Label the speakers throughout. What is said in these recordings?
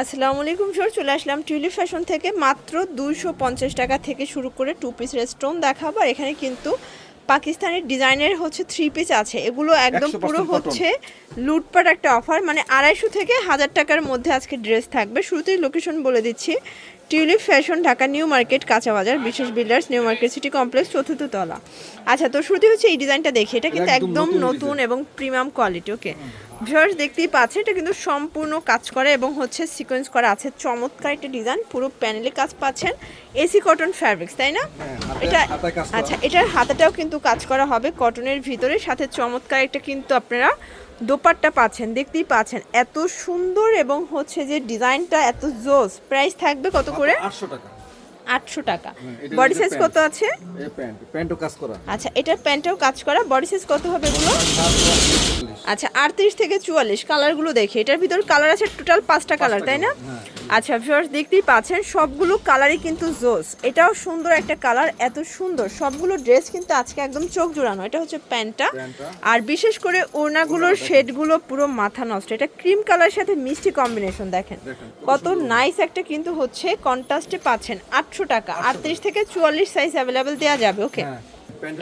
Speaker 1: আসসালামু আলাইকুম স্যার চলে আসলাম টিউলিপ ফ্যাশন থেকে। মাত্র দুইশো পঞ্চাশ টাকা থেকে শুরু করে টু পিস স্টোন দেখাবো। আর এখানে কিন্তু পাকিস্তানের ডিজাইনের হচ্ছে থ্রি পিস আছে। এগুলো একদম পুরো হচ্ছে লুটপাট একটা অফার মানে আড়াইশো থেকে হাজার টাকার মধ্যে আজকে ড্রেস থাকবে। শুরুতেই লোকেশন বলে দিচ্ছি। Tulip fashion Dhaka new market কাঁচা বাজার বিশেষ builders new market city complex চতুর্থ তলা। আচ্ছা তো শুরুতে হচ্ছে এই ডিজাইনটা দেখি। এটা কিন্তু
Speaker 2: একদম নতুন
Speaker 1: এবং প্রিমিয়াম কোয়ালিটি ওকে ভিউয়ার্স দেখতেই পাচ্ছেন এটা কিন্তু সম্পূর্ণ কাজ করা এবং হচ্ছে সিকোয়েন্স করা আছে। চমৎকার একটা ডিজাইন পুরো প্যানেলে কাজ পাচ্ছেন। এসি কটন ফ্যাব্রিক্স তাই না?
Speaker 2: হ্যাঁ,
Speaker 1: এটা। আচ্ছা এটার হাতাটাও কিন্তু কাজ করা হবে কটনের ভিতরে। সাথে চমৎকার একটা কিন্তু আপনারা দোপাট্টা পাচ্ছেন দেখতেই পাচ্ছেন। এত সুন্দর এবং হচ্ছে যে ডিজাইনটা এত জোস। প্রাইস থাকবে কত করে?
Speaker 2: আটশো টাকা।
Speaker 1: আটশো টাকা।
Speaker 2: হ্যাঁ,
Speaker 1: বডি
Speaker 2: হচ্ছে
Speaker 1: সাইজ কত আছে?
Speaker 2: এই প্যান্ট প্যান্টও কাজ করা।
Speaker 1: আচ্ছা এটার প্যান্টটাও কাজ করা। বডি সাইজ কত হবে এগুলো? আচ্ছা আটত্রিশ থেকে চুয়াল্লিশ। কালারগুলো দেখে। এটার ভিতর কালার আছে টোটাল পাঁচটা কালার তাই না?
Speaker 2: হ্যাঁ।
Speaker 1: আচ্ছা ভিউয়ার্স দেখতেই পাচ্ছেন সবগুলো কালারই কিন্তু জোস এটাও সুন্দর একটা কালার এত সুন্দর। সবগুলো ড্রেস কিন্তু আজকে একদম চোখ জোড়ানো। এটা হচ্ছে প্যান্টটা। আর বিশেষ করে ওড়নাগুলোর শেডগুলো পুরো মাথা নষ্ট। এটা ক্রিম কালার সাথে মিষ্টি কম্বিনেশন দেখেন। কত নাইস একটা কিন্তু হচ্ছে কন্ট্রাস্টে পাচ্ছেন। আটশো টাকা। আটত্রিশ থেকে চুয়াল্লিশ সাইজ অ্যাভেলেবেল দেওয়া যাবে ওকে
Speaker 2: হ্যাঁ,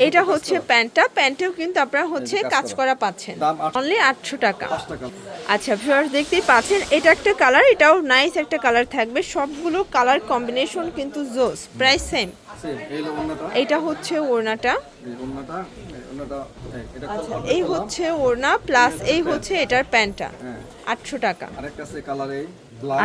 Speaker 1: এটা হচ্ছে প্যান্টটা প্যান্টেও কিন্তু আপনারা হচ্ছে
Speaker 2: কাজ করা।
Speaker 1: পাচ্ছেন। অনলি আটশো টাকা। আচ্ছা ভিউয়ার্স দেখতেই পাচ্ছেন এটা একটা কালার এটাও নাইস একটা কালার থাকবে। সবগুলো কালার কম্বিনেশন কিন্তু জোস প্রাইস সেম এটা হচ্ছে ওড়নাটা।
Speaker 2: এই
Speaker 1: আচ্ছা। হচ্ছে ওড়না প্লাস এই হচ্ছে এটার প্যান্টটা
Speaker 2: হ্যাঁ।
Speaker 1: আটশো টাকা।
Speaker 2: আরেকটা কালার এই।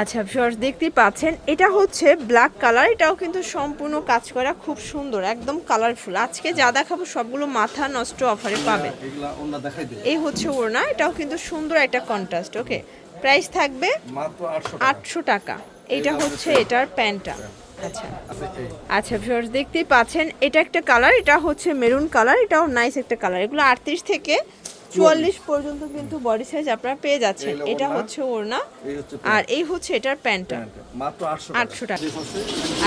Speaker 1: আচ্ছা ভিউয়ার্স দেখতেই পাচ্ছেন এটা হচ্ছে ব্ল্যাক কালার এটাও কিন্তু সম্পূর্ণ কাজ করা খুব সুন্দর একদম কালারফুল আজকে যা দেখাবো সবগুলো মাথা নষ্ট অফারে পাবেন
Speaker 2: দেখাই দিই
Speaker 1: এই হচ্ছে ওড়না এটাও কিন্তু সুন্দর একটা কন্ট্রাস্ট ওকে প্রাইস থাকবে
Speaker 2: আটশো টাকা।
Speaker 1: এটা হচ্ছে এটার প্যান্টটা। আচ্ছা। আচ্ছা ভিউয়ার্স দেখতেই পাচ্ছেন এটা একটা কালার এটা হচ্ছে মেরুন কালার এটাও নাইস একটা কালার এগুলো আটত্রিশ থেকে চুয়াল্লিশ পর্যন্ত কিন্তু বডি সাইজ আপনারা পেয়ে যাচ্ছেন। এটা হচ্ছে ওড়না আর এই হচ্ছে এটার প্যান্টটা।
Speaker 2: প্যান্ট মাত্র আটশো
Speaker 1: টাকা।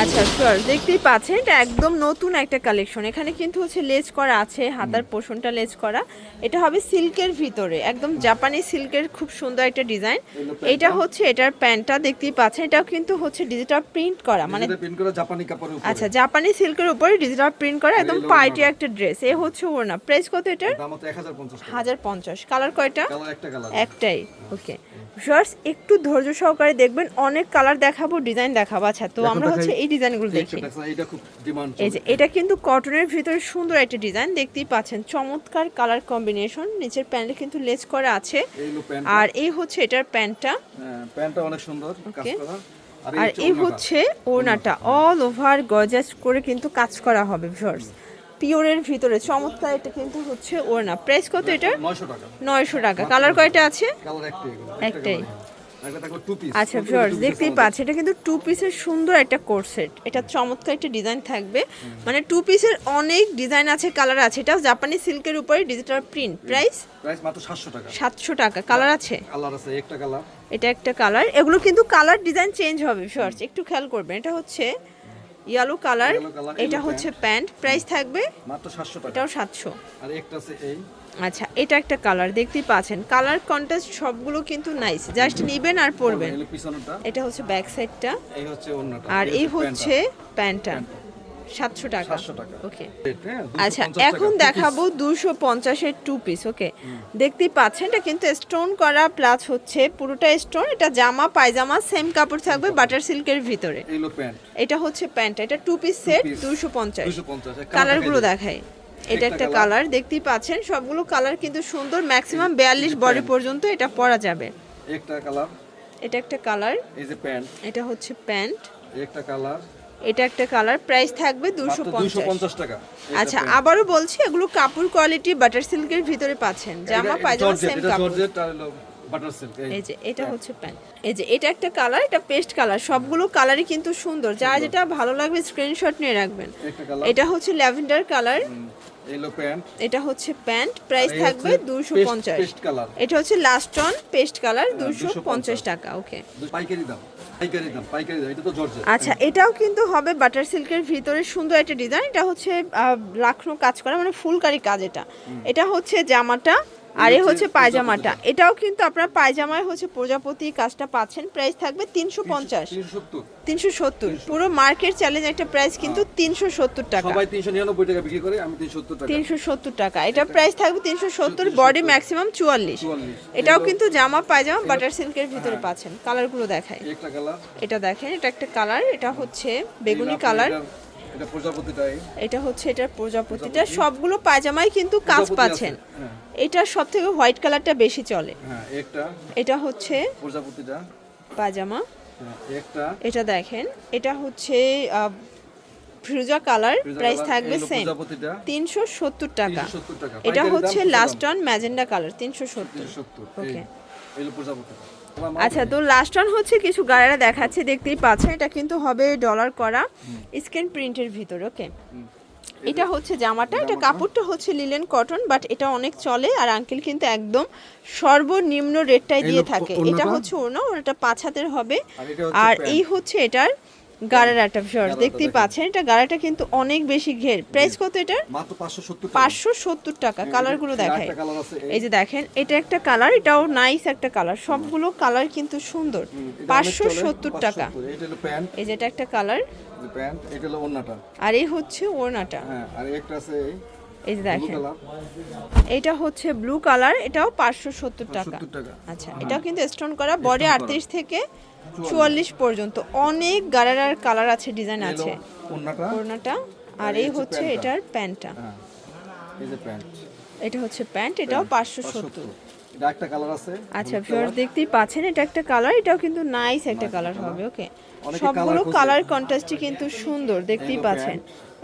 Speaker 1: আচ্ছা ভিউয়ার্স দেখতেই পাচ্ছেন এটা একদম নতুন একটা কালেকশন এখানে কিন্তু হচ্ছে লেজ করা আছে হাতার পোষণটা লেজ করা। এটা হবে সিল্কের ভিতরে একদম জাপানি সিল্কের খুব সুন্দর একটা ডিজাইন এটা হচ্ছে এটার প্যান্টটা দেখতেই পাচ্ছেন এটাও কিন্তু হচ্ছে ডিজিটাল প্রিন্ট করা মানে আচ্ছা জাপানি সিল্কের উপরে ডিজিটাল প্রিন্ট করা একদম পার্টি একটা ড্রেস এ হচ্ছে ওড়না। প্রাইস কত এটার?
Speaker 2: হাজার পঞ্চাশ।
Speaker 1: কালার কয়টা?
Speaker 2: কালার একটা কালার
Speaker 1: একটাই। ওকে ভিউয়ার্স একটু ধৈর্য সহকারে দেখবেন অনেক কালার দেখাবো ডিজাইন দেখাবো। আচ্ছা তো আমরা হচ্ছে এই ডিজাইনগুলো দেখি।
Speaker 2: এটা খুব ডিমান্ড
Speaker 1: এই যে এটা কিন্তু কটনের ভিতরে সুন্দর একটা ডিজাইন দেখতেই পাচ্ছেন। চমৎকার কালার কম্বিনেশন নিচের প্যান্টে কিন্তু লেস করা আছে। আর এই হচ্ছে এটার প্যান্টটা
Speaker 2: প্যান্টটা অনেক সুন্দর কাজ করা।
Speaker 1: আর এই হচ্ছে ওড়নাটা। অল ওভার গজাস করে কিন্তু কাজ করা হবে ভিউয়ার্স পিওরের ভিতরে চমৎকার এটা কিন্তু হচ্ছে ওড়না। প্রাইস কত এটা
Speaker 2: 900 টাকা।
Speaker 1: নয়শো টাকা। কালার কয়টা আছে?
Speaker 2: একটাই
Speaker 1: আচ্ছা ভিউয়ার্স দেখতেই পাচ্ছেন। এটা কিন্তু টু পিসের সুন্দর একটা কোট সেট এটা চমৎকার একটা ডিজাইন থাকবে। মানে টু পিসের অনেক ডিজাইন আছে কালার আছে। এটাও জাপানি সিল্কের উপরে ডিজিটাল প্রিন্ট প্রাইস
Speaker 2: প্রাইস মাত্র 700 টাকা।
Speaker 1: সাতশো টাকা। কালার আছে?
Speaker 2: কালার আছে একটা কালার
Speaker 1: এটা একটা কালার এগুলো কিন্তু কালার ডিজাইন চেঞ্জ হবে ভিউয়ার্স একটু খেয়াল করবেন। এটা হচ্ছে ইয়েলো কালার এটা হচ্ছে প্যান্ট প্রাইস থাকবে
Speaker 2: মাত্র 700 টাকা।
Speaker 1: এটাও সাতশো।
Speaker 2: আর একটা আছে এই।
Speaker 1: আচ্ছা এটা একটা কালার দেখতেই পাচ্ছেন। কালার কন্ট্রাস্ট সবগুলো কিন্তু নাইস জাস্ট নেবেন আর পরবেন। এটা হচ্ছে ব্যাক সাইডটা
Speaker 2: এই হচ্ছে ওন্নাটা
Speaker 1: আর এই হচ্ছে প্যান্টটা সাতশো টাকা। ওকে আচ্ছা এখন দেখাবো দুশো পঞ্চাশের টু পিস ওকে দেখতেই পাচ্ছেন এটা কিন্তু স্টোন করা প্লাস হচ্ছে পুরোটা স্টোন এটা জামা পায়জামা সেম কাপড় থাকবে বাটার সিল্কের ভিতরে। এটা হচ্ছে প্যান্ট এটা টু পিস সেট দুশো পঞ্চাশ। কালারগুলো
Speaker 2: দেখাই
Speaker 1: দেখাই। এটা
Speaker 2: একটা
Speaker 1: একটা কালার দেখতেই পাচ্ছেন সবগুলো কালার কিন্তু সুন্দর ম্যাক্সিমাম বিয়াল্লিশ বডি পর্যন্ত এটা পরা যাবে।
Speaker 2: একটা কালার
Speaker 1: এটা একটা কালার
Speaker 2: এই যে প্যান্ট
Speaker 1: এটা হচ্ছে প্যান্ট
Speaker 2: একটা কালার
Speaker 1: এটা একটা কালার প্রাইস থাকবে দুশো পঞ্চাশ।
Speaker 2: টাকা।
Speaker 1: আচ্ছা আবারও বলছি এগুলো কাপড় কোয়ালিটি বাটার সিল্কের ভিতরে পাচ্ছেন। জামা পায়জামা সেম কাপড়। এই যে এটা হচ্ছে প্যান্ট এই যে এটা একটা কালার এটা পেস্ট কালার সবগুলো কালারই কিন্তু সুন্দর। যার যেটা ভালো লাগবে স্ক্রিনশট নিয়ে রাখবেন। এটা হচ্ছে ল্যাভেন্ডার কালার এটা হচ্ছে প্যান্ট প্রাইস থাকবে দুশো পঞ্চাশ। এটা হচ্ছে লাস্ট অন পেস্ট কালার দুশো
Speaker 2: 250
Speaker 1: পঞ্চাশ। টাকা ওকে
Speaker 2: পাইকারি দাম। পাইকারি দাম পাইকারি দাম এটা তো জর্জেট।
Speaker 1: আচ্ছা এটাও কিন্তু হবে বাটার সিল্কের ভিতরে সুন্দর একটা ডিজাইন এটা হচ্ছে আহ, লাখনো কাজ করা মানে ফুলকারি কাজ এটা। এটা হচ্ছে জামাটা আর এ হচ্ছে পায়জামাটা। এটাও কিন্তু আপনার পায়জামায় হচ্ছে প্রজাপতি কাজটা পাচ্ছেন। প্রাইস থাকবে তিনশো পঞ্চাশ।
Speaker 2: তিনশো সত্তর।
Speaker 1: পুরো মার্কেট চ্যালেঞ্জ একটা প্রাইস কিন্তু তিনশো সত্তর টাকা।
Speaker 2: সবাই তিনশো নিরানব্বই টাকা বিক্রি করে আমি তিনশো সত্তর টাকা
Speaker 1: তিনশো সত্তর টাকা। এটা প্রাইস থাকবে তিনশো সত্তর বডি ম্যাক্সিমাম চুয়াল্লিশ। এটাও কিন্তু জামা পায়জামা বাটার সিল্কের ভিতরে পাচ্ছেন। কালারগুলো দেখায় এটা দেখেন এটা একটা কালার এটা হচ্ছে বেগুনি কালার
Speaker 2: এটা প্রজাপতিটাই?
Speaker 1: এটা হচ্ছে এটার প্রজাপতিটা। সবগুলো পায়জামায় কিন্তু কাজ পাচ্ছেন।
Speaker 2: হ্যাঁ।
Speaker 1: এটা সব থেকে হোয়াইট কালারটা বেশি চলে।
Speaker 2: হ্যাঁ একটা।
Speaker 1: এটা হচ্ছে
Speaker 2: প্রজাপতিটা।
Speaker 1: পায়জামা।
Speaker 2: হ্যাঁ একটা।
Speaker 1: এটা দেখেন। এটা হচ্ছে ফিরোজা কালার। প্রাইস থাকবে সেম। তিনশো সত্তর টাকা। এটা হচ্ছে লাস্ট অন ম্যাজেন্ডা কালার তিনশো সত্তর।
Speaker 2: তিনশো
Speaker 1: আচ্ছা তো লাস্ট ওয়ান হচ্ছে কিছু গাড়িরা দেখাচ্ছে দেখতেই পাচ্ছেন এটা কিন্তু হবে ডলার করা স্ক্রিন প্রিন্টের ভিতর ওকে এটা হচ্ছে জামাটা এটা কাপড়টা হচ্ছে লিলেন কটন বাট এটা অনেক চলে আর আঙ্কেল কিন্তু একদম সর্বনিম্ন রেটটাই দিয়ে থাকে। এটা হচ্ছে ওনা ওটা পাঁচ হাতের হবে।
Speaker 2: আর।
Speaker 1: এই হচ্ছে এটার গাড়াটা ভিউয়ার্স
Speaker 2: গাড়াটা
Speaker 1: দেখতেই পাচ্ছেন এটা গাড়াটা কিন্তু অনেক বেশি ঘের। প্রাইস কত এটার?
Speaker 2: পাঁচশো সত্তর
Speaker 1: টাকা। কালারগুলো দেখায়
Speaker 2: কালারগুলো এই-
Speaker 1: এই যে দেখেন এটা একটা কালার এটাও নাইস একটা কালার সবগুলো কালার কিন্তু সুন্দর। পাঁচশো সত্তর টাকা।
Speaker 2: 570 এটা হলো প্যান্ট।
Speaker 1: এই যে এটা একটা কালার আর এই হচ্ছে ওড়নাটা।
Speaker 2: হ্যাঁ আর একটা আছে এই
Speaker 1: যে দেখেন। এটা হচ্ছে ব্লু কালার এটাও পাঁচশো সত্তর টাকা। আচ্ছা এটাও কিন্তু স্টোন করা বডি আটত্রিশ থেকে চুয়াল্লিশ পর্যন্ত। অনেক গারার কালার আছে ডিজাইন আছে। ওড়নাটা। আর এই হচ্ছে এটার প্যান্টটা।
Speaker 2: হ্যাঁ
Speaker 1: এটা হচ্ছে প্যান্ট এটাও পাঁচশো সত্তর।
Speaker 2: একটা কালার আছে
Speaker 1: আচ্ছা ভিউয়ার্স দেখতেই পাচ্ছেন এটা একটা কালার এটাও কিন্তু নাইস একটা কালার হবে ওকে সবগুলো কালার কন্ট্রাস্টই কিন্তু সুন্দর দেখতেই পাচ্ছেন।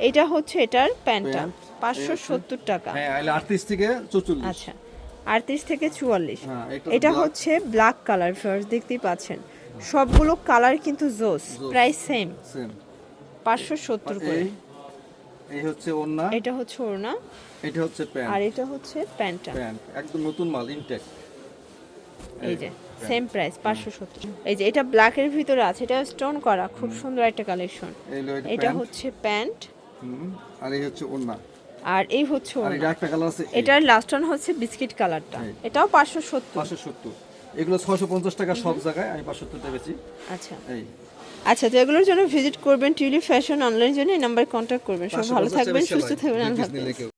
Speaker 1: এটা হচ্ছে এটার প্যান্টটা
Speaker 2: প্যান্ট,
Speaker 1: পাঁচশো সত্তর টাকা।
Speaker 2: হ্যাঁ 38 থেকে 44
Speaker 1: আচ্ছা আটত্রিশ থেকে চুয়াল্লিশ।
Speaker 2: হ্যাঁ, এটা
Speaker 1: হচ্ছে ব্ল্যাক কালার ফার্স্ট দেখতেই পাচ্ছেন। সবগুলো কালার কিন্তু জোস প্রাইস সেম পাঁচশো সত্তর করে।
Speaker 2: এই হচ্ছে ওন্না
Speaker 1: এটা হচ্ছে ওড়না।
Speaker 2: এটা হচ্ছে প্যান্ট।
Speaker 1: আর এটা হচ্ছে প্যান্টটা।
Speaker 2: প্যান্ট একদম নতুন মাল ইনটেক
Speaker 1: এই যে সেম প্রাইস পাঁচশো সত্তর। এই যে এটা ব্ল্যাকের ভিতরে আছে এটা স্টোন করা খুব সুন্দর একটা কালেকশন
Speaker 2: এটা
Speaker 1: হচ্ছে প্যান্ট।
Speaker 2: আর এই হচ্ছে ওন্না
Speaker 1: আর এই হচ্ছে
Speaker 2: একটা কালার আছে
Speaker 1: এটার লাস্ট ওয়ান হচ্ছে বিস্কিট কালারটা। এটাও পাঁচশো সত্তর।
Speaker 2: 570 এগুলো 650 টাকা সব জায়গায় আমি 570 টাকা বেচি।
Speaker 1: আচ্ছা।
Speaker 2: এই।
Speaker 1: আচ্ছা তো এগুলোর জন্য ভিজিট করবেন টিউলিপ ফ্যাশন অনলাইন জন্য এই নাম্বার কন্ট্যাক্ট করবেন। সব ভালো থাকবেন সুস্থ থাকবেন আল্লাহ